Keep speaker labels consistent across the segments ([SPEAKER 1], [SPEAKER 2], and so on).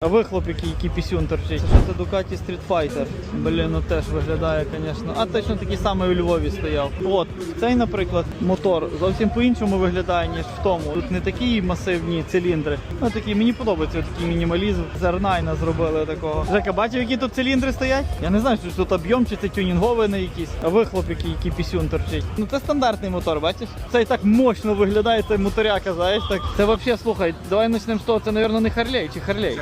[SPEAKER 1] А вихлоп, який, який пісюн торчить. Це що Street Fighter. Блін, ну теж виглядає, звісно. А точно такий самий у Львові стояв. От, цей, наприклад, мотор зовсім по-іншому виглядає, ніж в тому. Тут не такі масивні циліндри. Ну такі, мені подобається такий мінімалізм. З Арнайна зробили такого. Жека, бачив, які тут циліндри стоять? Я не знаю, чи тут об'єм, чи це тюнінгований якийсь. А вихлоп, який, який пісюн торчить. Ну це стандартний мотор, бачиш? Цей так мощно виглядає, цей моторяка, знаєш, так. Це взагалі, слухай, давай почнемо з того, це, мабуть, не Харлей чи Харлей.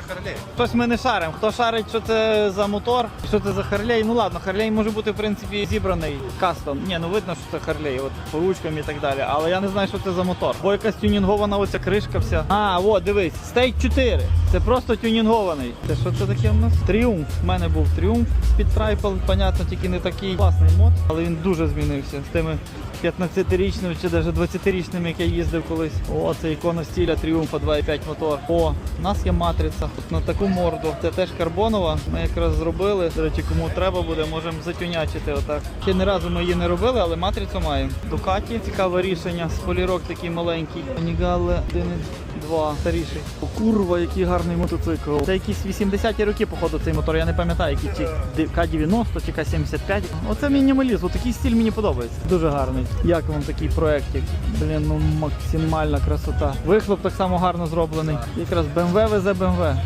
[SPEAKER 1] Хтось ми не шаримо. Хто шарить, що це за мотор, що це за Харлей. Ну ладно, Харлей може бути в принципі зібраний кастом. Ні, ну видно, що це Харлей, от по ручкам і так далі. Але я не знаю, що це за мотор. Бо якась тюнінгована оця кришка вся. А, от, дивись, стейк 4. Це просто тюнінгований. Це що це таке в нас? Тріумф. У мене був тріумф під трайпл, понятно, тільки не такий класний мод, але він дуже змінився з тими 15-річними чи навіть 20-річними, як я їздив колись. О, це ікона стиля Тріумфа 2.5 мотор. О, у нас є матриця. От на таку морду. Це теж карбонова. Ми якраз зробили. До речі, кому треба буде, можемо затюнячити отак. Ще ні разу ми її не робили, але матрицю маємо. Дукаті, цікаве рішення. Сполірок такий маленький. Нігале 1.2 старіший. Курва, який гарний мотоцикл. Це якісь 80-ті роки, походу, цей мотор. Я не пам'ятаю, який чи К90 чи К75. Оце мінімалізм. Такий стиль мені подобається. Дуже гарний. Як вам такий проєктик? Блін, ну максимальна красота. Вихлоп так само гарно зроблений. Якраз BMW везе BMW.